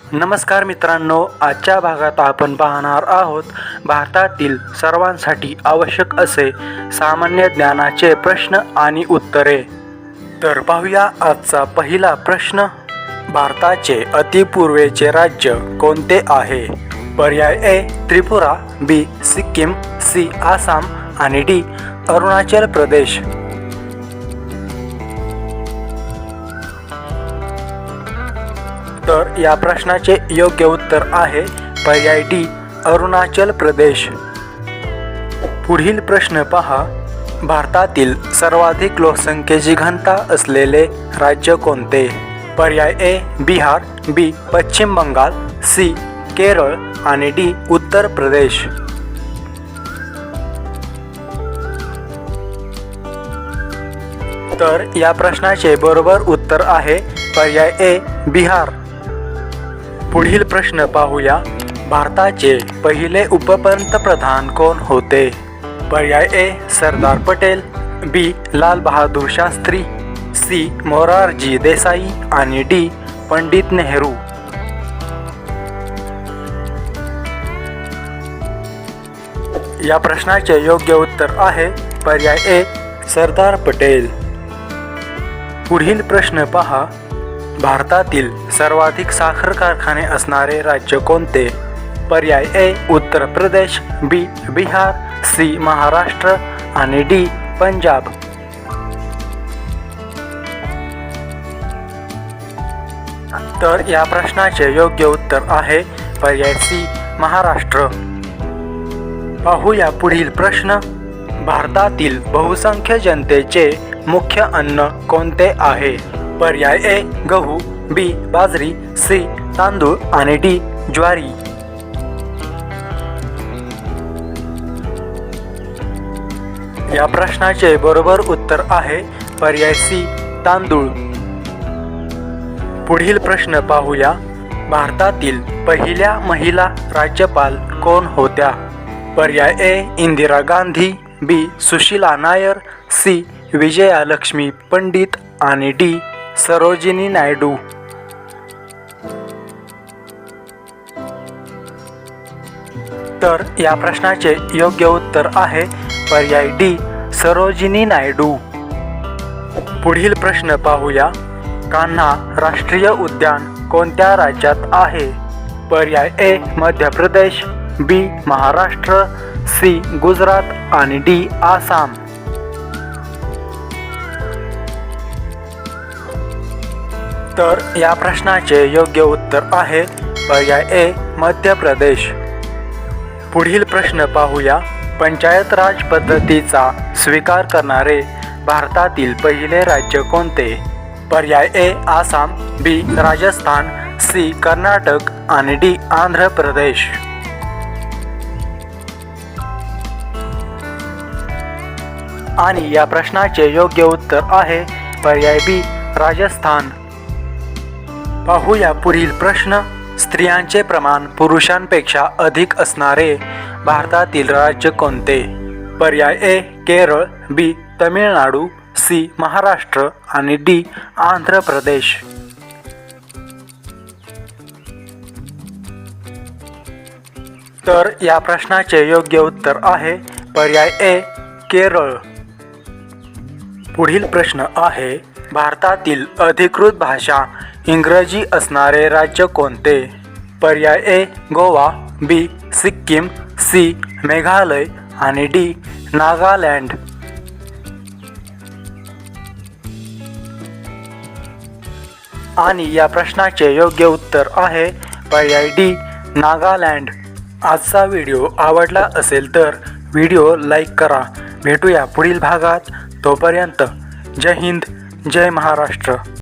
नमस्कार मित्रांनो आजच्या भागात आपण पाहणार आहोत भारतातील सर्वांसाठी आवश्यक असे सामान्य ज्ञानाचे प्रश्न आणि उत्तरे. तर पाहूया आजचा पहिला प्रश्न भारताचे अतिपूर्वेचे राज्य कोणते आहे? पर्याय A Tripura B Sikkim C Assam आणि डी अरुणाचल प्रदेश. तर या प्रश्नाचे योग्य उत्तर आहे पर्याय डी अरुणाचल प्रदेश. पुढील प्रश्न पहा. भारतातील सर्वाधिक लोकसंख्येची घनता असलेले राज्य कोणते? पर्याय ए बिहार बी पश्चिम बंगाल सी केरळ आणि डी उत्तर प्रदेश. तर या प्रश्नाचे बरोबर उत्तर आहे पर्याय ए बिहार. पुढील प्रश्न पाहूया. भारताचे पहिले उपपंतप्रधान कोण होते? पर्याय ए सरदार पटेल बी लाल बहादूर शास्त्री सी मोरारजी देसाई आणि डी पंडित नेहरू. या प्रश्नाचे योग्य उत्तर आहे पर्याय ए सरदार पटेल. पुढील प्रश्न पहा. भारतातील सर्वाधिक साखर कारखाने असणारे राज्य कोणते? पर्याय A Uttar Pradesh B Bihar C Maharashtra आणि डी पंजाब. तर या प्रश्नाचे योग्य उत्तर आहे पर्याय सी महाराष्ट्र. पाहूया पुढील प्रश्न. भारतातील बहुसंख्य जनतेचे मुख्य अन्न कोणते आहे? पर्याय ए गहू बी बाजरी सी तांदूळ आणि डी ज्वारी. या प्रश्नाचे बरोबर उत्तर आहे पर्याय सी तांदूळ. पुढील प्रश्न पाहूया. भारतातील पहिल्या महिला राज्यपाल कोण होत्या? पर्याय A Indira Gandhi B Sushila Nayar C Vijaya Lakshmi Pandit आणि डी सरोजिनी नायडू. तर या प्रश्नाचे योग्य उत्तर आहे पर्याय डी सरोजिनी नायडू. पुढील प्रश्न पाहूया. कान्हा राष्ट्रीय उद्यान कोणत्या राज्यात आहे? पर्याय A Madhya Pradesh B Maharashtra C Gujarat आणि डी आसाम. तर या प्रश्नाचे योग्य उत्तर आहे पर्याय ए मध्य प्रदेश पुढील प्रश्न पाहूया. पंचायत राज पद्धतीचा स्वीकार करणारे भारतातील पहिले राज्य कोणते? पर्याय A Assam B Rajasthan C Karnataka आणि डी आंध्र प्रदेश आणि या प्रश्नाचे योग्य उत्तर आहे पर्याय बी राजस्थान. पाहूया पुढील प्रश्न. स्त्रियांचे प्रमाण पुरुषांपेक्षा अधिक असणारे भारतातील राज्य कोणते? पर्याय A Kerala B Tamil Nadu C Maharashtra आणि डी आंध्र प्रदेश. तर या प्रश्नाचे योग्य उत्तर आहे पर्याय ए केरळ. पुढील प्रश्न आहे भारतातील अधिकृत भाषा इंग्रजी असणारे राज्य कोणते? पर्याय A Goa B Sikkim C Meghalaya आणि डी नागालँड. आणि या प्रश्नाचे योग्य उत्तर आहे पर्याय डी नागालँड. आजचा व्हिडिओ आवडला असेल तर व्हिडिओ लाईक करा. भेटूया पुढील भागात. तोपर्यंत जय हिंद जय महाराष्ट्र.